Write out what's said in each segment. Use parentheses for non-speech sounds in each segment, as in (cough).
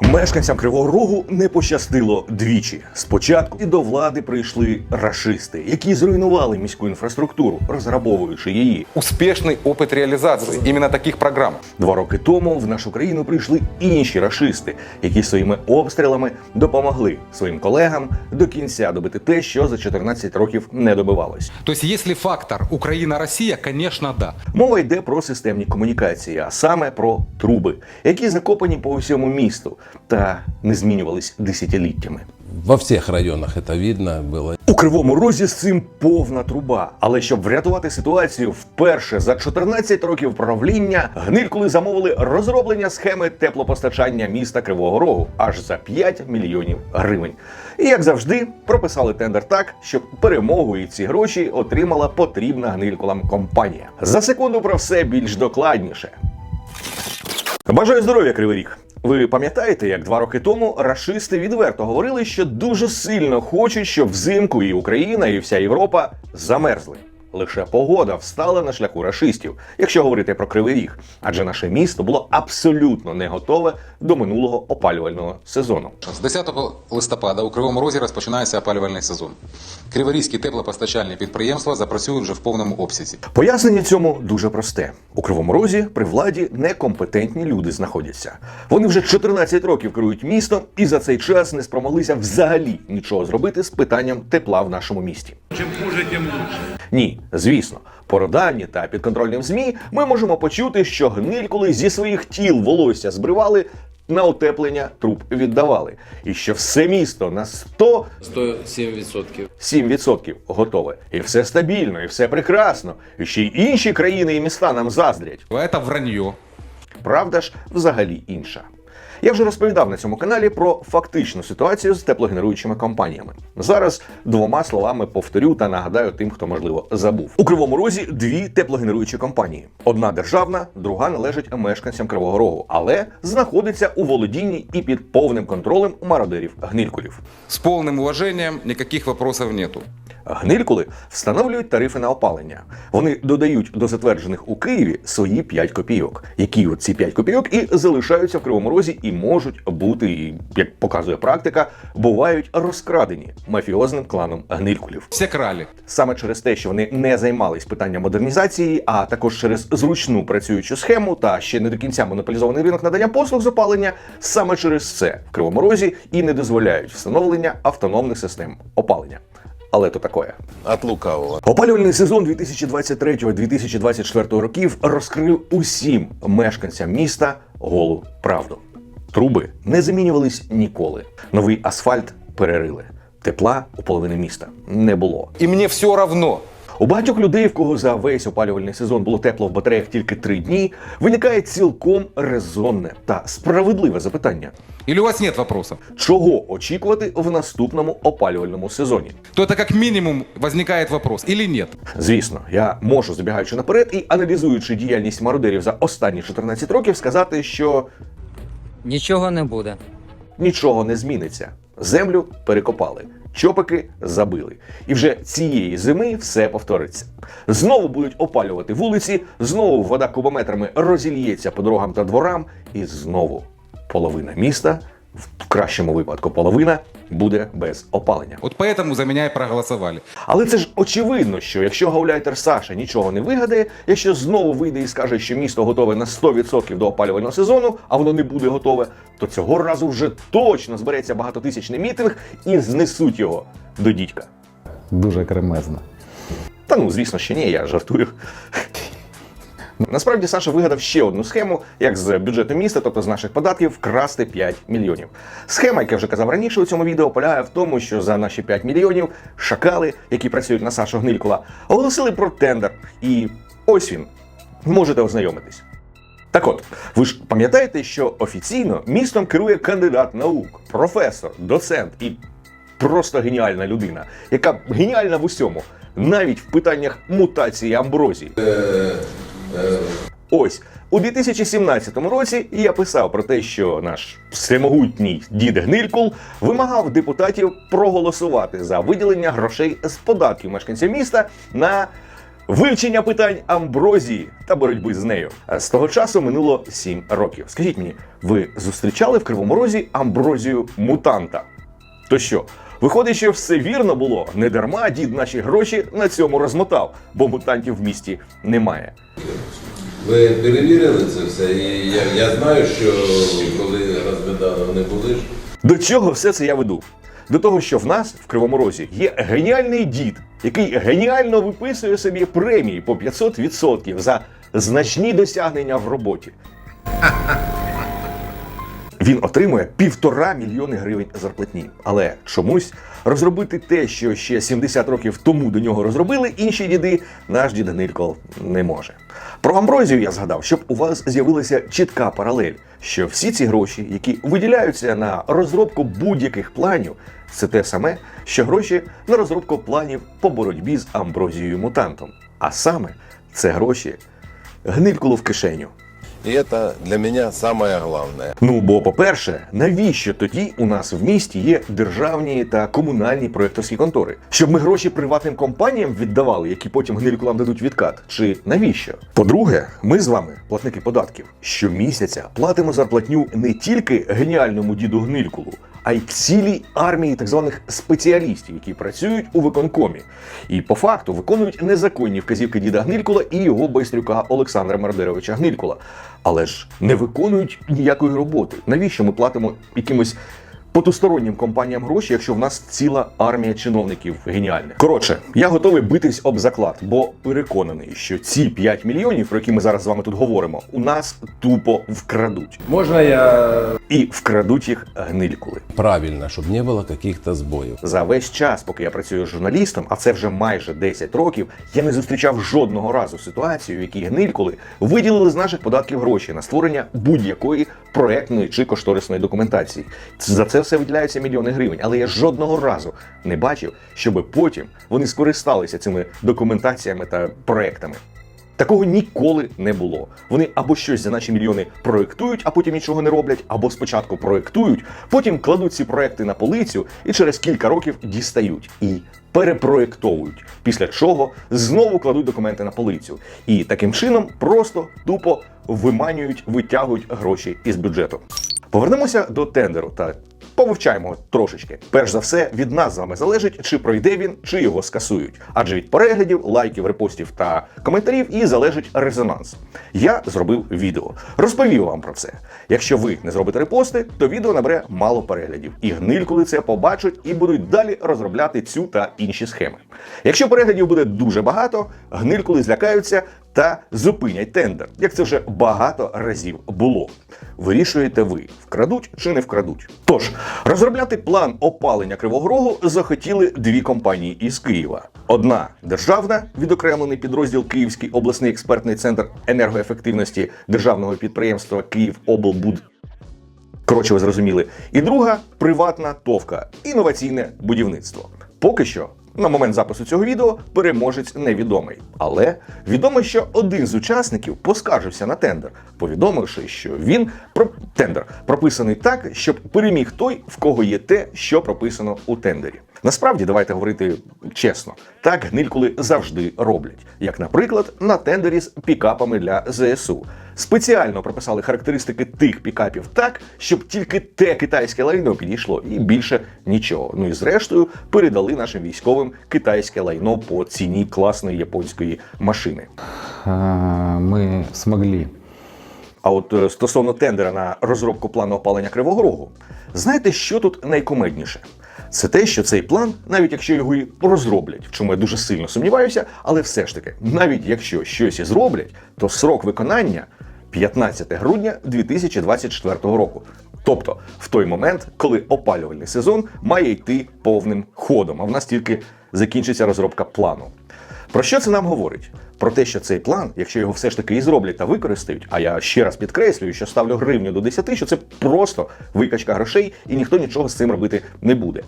Мешканцям Кривого Рогу не пощастило двічі. Спочатку і до влади прийшли рашисти, які зруйнували міську інфраструктуру, розграбовуючи її. успешный опыт реализации именно таких программ. Два роки тому в нашу країну прийшли інші рашисти, які своїми обстрілами допомогли своїм колегам до кінця добити те, що за 14 років не добивалось. То есть, если фактор Украина-Россия, конечно, да. Мова йде про системні комунікації, а саме про труби, які закопані по всьому місту та не змінювались десятиліттями. Во всех районах это видно было. У кривому розі з цим повна труба. Але щоб врятувати ситуацію, вперше за 14 років правління гнилькули замовили розроблення схеми теплопостачання міста Кривого Рогу аж за 5 мільйонів гривень. І як завжди, прописали тендер так, щоб перемогу і ці гроші отримала потрібна гнилькулам компанія. За секунду про все більш докладніше. Бажаю здоров'я, Кривий Ріг! Ви пам'ятаєте, як два роки тому рашисти відверто говорили, що дуже сильно хочуть, щоб взимку і Україна, і вся Європа замерзли. Лише погода встала на шляху рашистів, якщо говорити про Кривий Ріг, адже наше місто було абсолютно не готове до минулого опалювального сезону. З 10 листопада у Кривому Розі розпочинається опалювальний сезон. Криворізькі теплопостачальні підприємства запрацюють вже в повному обсязі. Пояснення цьому дуже просте: у Кривому Розі при владі некомпетентні люди знаходяться. Вони вже 14 років керують містом і за цей час не спромоглися взагалі нічого зробити з питанням тепла в нашому місті. Чем хуже, тем лучше. Ні, звісно, по роданні та підконтрольним змі ми можемо почути, що гнилькули зі своїх тіл волосся збривали. На утеплення труб віддавали, і що все місто на 100 107%. 7% готове. І все стабільно, і все прекрасно. І ще й інші країни і міста нам заздрять. Это вранье. Правда ж взагалі інша. Я вже розповідав на цьому каналі про фактичну ситуацію з теплогенеруючими компаніями. Зараз двома словами повторю та нагадаю тим, хто можливо забув. У Кривому Розі дві теплогенеруючі компанії: одна державна, друга належить мешканцям Кривого Рогу, але знаходиться у володінні і під повним контролем мародерів гнилькулів. З повним уваженням никаких вопросов нету. Гнилькули встановлюють тарифи на опалення. Вони додають до затверджених у Києві свої 5 копійок, які от ці 5 копійок і залишаються в Кривому Розі і можуть бути, як показує практика, бувають розкрадені мафіозним кланом гнилькулів. Все крали. Саме через те, що вони не займались питанням модернізації, а також через зручну працюючу схему та ще не до кінця монополізований ринок надання послуг з опалення, саме через це в Кривому Розі і не дозволяють встановлення автономних систем опалення. Але то такое. От лукавого. Опалювальний сезон 2023-2024 років розкрив усім мешканцям міста голу правду. Труби не замінювались ніколи. Новий асфальт перерили. Тепла у половини міста не було. І мені все равно. У багатьох людей, в кого за весь опалювальний сезон було тепло в батареях тільки три дні, виникає цілком резонне та справедливе запитання: Или у вас нет вопросов? чого очікувати в наступному опалювальному сезоні? То это как минимум возникает вопрос. Или нет? Звісно, я можу, забігаючи наперед і аналізуючи діяльність мародерів за останні 14 років, сказати, що Нічого не буде. нічого не зміниться. Землю перекопали, чопики забили. І вже цієї зими все повториться. Знову будуть опалювати вулиці, знову вода кубометрами розільється по дорогам та дворам, і знову половина міста, в кращому випадку половина, буде без опалення. Вот поэтому за меня и проголосовали. Але це ж очевидно, що якщо гауляйтер Саша нічого не вигадає, якщо знову вийде і скаже, що місто готове на 100% до опалювального сезону, а воно не буде готове, то цього разу вже точно збереться багатотисячний мітинг і знесуть його до дідька. Дуже кремезно. Та ну, звісно, ще ні, я жартую. Насправді Саша вигадав ще одну схему, як з бюджету міста, тобто з наших податків, вкрасти 5 мільйонів. Схема, як я вже казав раніше у цьому відео, полягає в тому, що за наші 5 мільйонів шакали, які працюють на Сашу Гнилькула, оголосили про тендер. І ось він. Можете ознайомитись. Так от, ви ж пам'ятаєте, що офіційно містом керує кандидат наук, професор, доцент і просто геніальна людина, яка геніальна в усьому, навіть в питаннях мутації амброзії. Ось у 2017 році я писав про те, що наш всемогутній дід Гнилькул вимагав депутатів проголосувати за виділення грошей з податків мешканців міста на Вивчення питань амброзії та боротьби з нею. З того часу минуло 7 років. Скажіть мені, ви зустрічали в Кривому Розі амброзію мутанта? То що, виходить, що все вірно було, не дарма дід наші гроші на цьому розмотав, бо мутантів в місті немає. Ви перевірили це все, і я, я знаю, що коли розглядали, вони були ж. До чого все це я веду? До того, що в нас в Кривому Розі є геніальний дід, який геніально виписує собі премії по 500% за значні досягнення в роботі. (laughs) Він отримує півтора мільйони гривень зарплатні. Але чомусь розробити те, що ще 70 років тому до нього розробили інші діди, наш дід Гнилькол не може. Про амброзію я згадав, щоб у вас з'явилася чітка паралель, що всі ці гроші, які виділяються на розробку будь-яких планів, це те саме, що гроші на розробку планів по боротьбі з амброзією мутантом. А саме це гроші гнилькулу в кишеню. І це для мене самое головне. Ну бо, по-перше, навіщо тоді у нас в місті є державні та комунальні проекторські контори? Щоб ми гроші приватним компаніям віддавали, які потім гнилькулам дадуть відкат? Чи навіщо? По-друге, ми з вами, платники податків, щомісяця платимо зарплатню не тільки геніальному діду гнилькулу, а й цілій армії так званих спеціалістів, які працюють у виконкомі, і по факту виконують незаконні вказівки діда Гнилькула і його байстрюка Олександра Мардеровича Гнилькула, але ж не виконують ніякої роботи. Навіщо ми платимо якимось потустороннім компаніям гроші, якщо в нас ціла армія чиновників геніальних? Коротше, я готовий битись об заклад, бо переконаний, що ці 5 мільйонів, про які ми зараз з вами тут говоримо, у нас тупо вкрадуть. Можна я І вкрадуть їх гнилькули. правильно, щоб не було каких-то збоїв. За весь час, поки я працюю журналістом, а це вже майже 10 років, я не зустрічав жодного разу ситуацію, в якій гнилькули виділили з наших податків гроші на створення будь-якої проектної чи кошторисної документації. За це все виділяються мільйони гривень, але я жодного разу не бачив, щоб потім вони скористалися цими документаціями та проектами. Такого ніколи не було. Вони або щось за наші мільйони проектують, а потім нічого не роблять, або спочатку проектують, потім кладуть ці проекти на полицю і через кілька років дістають і перепроектовують. Після чого знову кладуть документи на полицю. І таким чином просто тупо виманюють, витягують гроші із бюджету. Повернемося до тендеру та повивчаємо трошечки. Перш за все, від нас з вами залежить, чи пройде він, чи його скасують. Адже від переглядів, лайків, репостів та коментарів і залежить резонанс. Я зробив відео, розповів вам про це. Якщо ви не зробите репости, то відео набере мало переглядів. І гнилькули це побачать і будуть далі розробляти цю та інші схеми. Якщо переглядів буде дуже багато, гнилькули злякаються та зупинять тендер, як це вже багато разів було. Вирішуєте ви, вкрадуть чи не вкрадуть. Тож розробляти план опалення Кривого Рогу захотіли дві компанії із Києва. Одна державна, відокремлений підрозділ Київський обласний експертний центр енергоефективності державного підприємства Київоблбуд Коротше, ви зрозуміли. І друга приватна товка інноваційне будівництво. Поки що. На момент запису цього відео переможець невідомий. Але відомо, що один з учасників поскаржився на тендер, повідомивши, що він про тендер прописаний так, щоб переміг той, в кого є те, що прописано у тендері. Насправді, давайте говорити чесно, так гнилькули завжди роблять, як, наприклад, на тендері з пікапами для ЗСУ. Спеціально прописали характеристики тих пікапів так, щоб тільки те китайське лайно підійшло, і більше нічого. Ну і зрештою передали нашим військовим китайське лайно по ціні класної японської машини. А, Мы смогли А от е, стосовно тендера на розробку плану опалення Кривого Рогу, знаєте, що тут найкомедніше? Це те, що цей план, навіть якщо його і розроблять, в чому я дуже сильно сумніваюся, але все ж таки, навіть якщо щось і зроблять, то срок виконання 15 грудня 2024 року. Тобто в той момент, коли опалювальний сезон має йти повним ходом, а в нас тільки закінчиться розробка плану. Про що це нам говорить? Про те, що цей план, якщо його все ж таки і зроблять та використають, а я ще раз підкреслюю, що ставлю гривню до 10, що це просто викачка грошей, і ніхто нічого з цим робити не буде.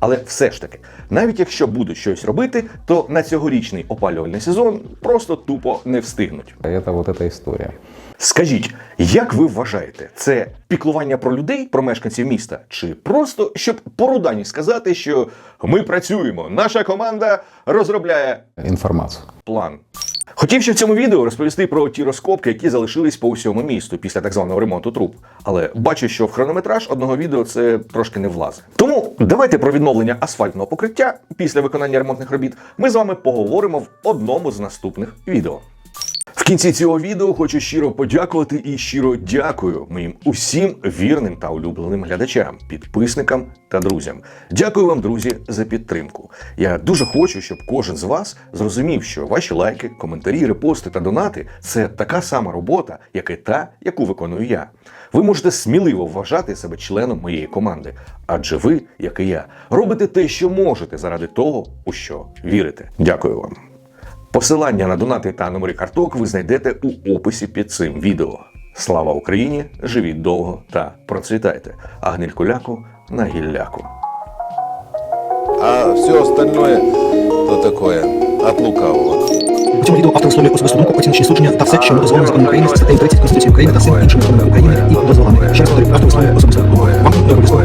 Але все ж таки, навіть якщо будуть щось робити, то на цьогорічний опалювальний сезон просто тупо не встигнуть. Це вот эта история. Скажіть, як ви вважаєте, це піклування про людей, про мешканців міста, чи просто щоб по рудані сказати, що ми працюємо, наша команда розробляє Информацию. план. Хотів ще в цьому відео розповісти про ті розкопки, які залишились по усьому місту після так званого ремонту труб. Але бачу, що в хронометраж одного відео це трошки не влазить. Тому давайте про відновлення асфальтного покриття після виконання ремонтних робіт ми з вами поговоримо в одному з наступних відео. Кінці цього відео хочу щиро подякувати і щиро дякую моїм усім вірним та улюбленим глядачам, підписникам та друзям. Дякую вам, друзі, за підтримку. Я дуже хочу, щоб кожен з вас зрозумів, що ваші лайки, коментарі, репости та донати це така сама робота, як і та, яку виконую я. Ви можете сміливо вважати себе членом моєї команди, адже ви, як і я, робите те, що можете заради того, у що вірите. Дякую вам. Посилання на донати та номери карток ви знайдете у описі під цим відео. Слава Україні! Живіть довго та процвітайте! А гниль куляку на гілляку. А все остальное, то такое, от лукавого. У цьому відео автор висловлює особисту думку, оціночні судження та все, що не дозволено законом України, статтею 30 Конституції України та всім іншим законом України і дозволами. Ще раз повторюю, автор висловлює особисту думку. Вам не обов'язково